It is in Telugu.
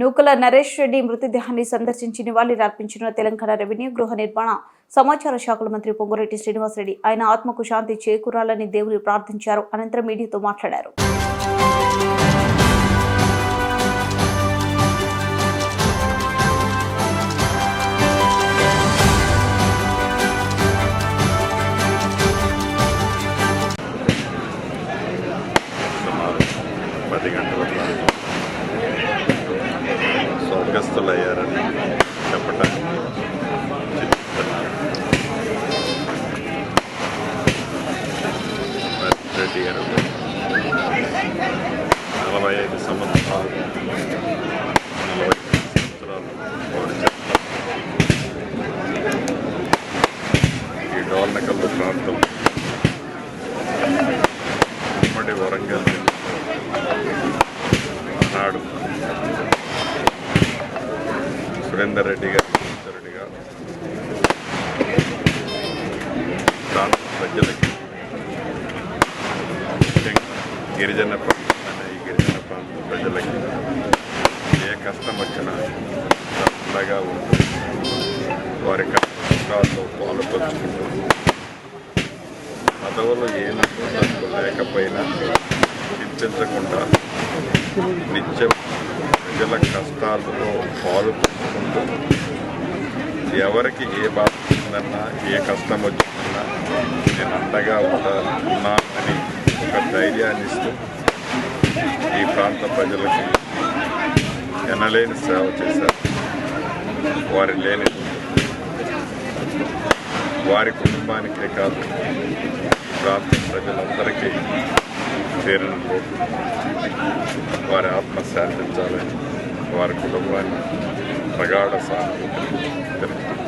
నూకల నరేష్ రెడ్డి మృతదేహాన్ని సందర్శించి నివాళులర్పించిన తెలంగాణ రెవెన్యూ గృహ నిర్మాణ సమాచార శాఖల మంత్రి పొంగురెడ్డి శ్రీనివాసరెడ్డి ఆయన ఆత్మకు శాంతి చేకూరాలని దేవుని ప్రార్థించారు. అనంతరం మీడియాతో మాట్లాడారు. పది గంటలు ഉള്ള ഏറെ ഇഷ്ടപ്പെട്ട ചെയ്യാറുണ്ട് ഞങ്ങളായ ഇത് സംബന്ധിച്ച ഗവർണക്കൽ പ്രാർത്ഥം നമ്മുടെ ഉറങ്ങൽ సురేందర్ రెడ్డి గారు రెడ్డి గారు. ప్రాంత ప్రజలకి ముఖ్యంగా గిరిజన ప్రాంతం ఈ గిరిజన ప్రాంత ప్రజలకి ఏ కష్టం వచ్చినా ఉండగా ఉంటుంది. వారి కష్టాల్లో పాలు పంచుకుంటూ పదవులు నష్టం లేకపోయినా చింతించకుండా నిత్యం ప్రజల కష్టాలతో పాలు పంచుకుంటూ ఎవరికి ఏ బాధ వచ్చిందన్నా ఏ కష్టం వచ్చిందన్నా నేను అండగా ఉంటా- ఉన్నానని ఒక ధైర్యాన్ని ఇస్తూ ఈ ప్రాంత ప్రజలకు ఎనలేని సేవ చేశారు వారి లేని వారి కుటుంబానికే కాదు ప్రాంత ప్రజల తీరిన లోటు వారి ఆత్మ శాంతించాలని వారి కుటుంబాన్ని ప్రగాఢ సానుభూతిని తెలుపుతున్నాను.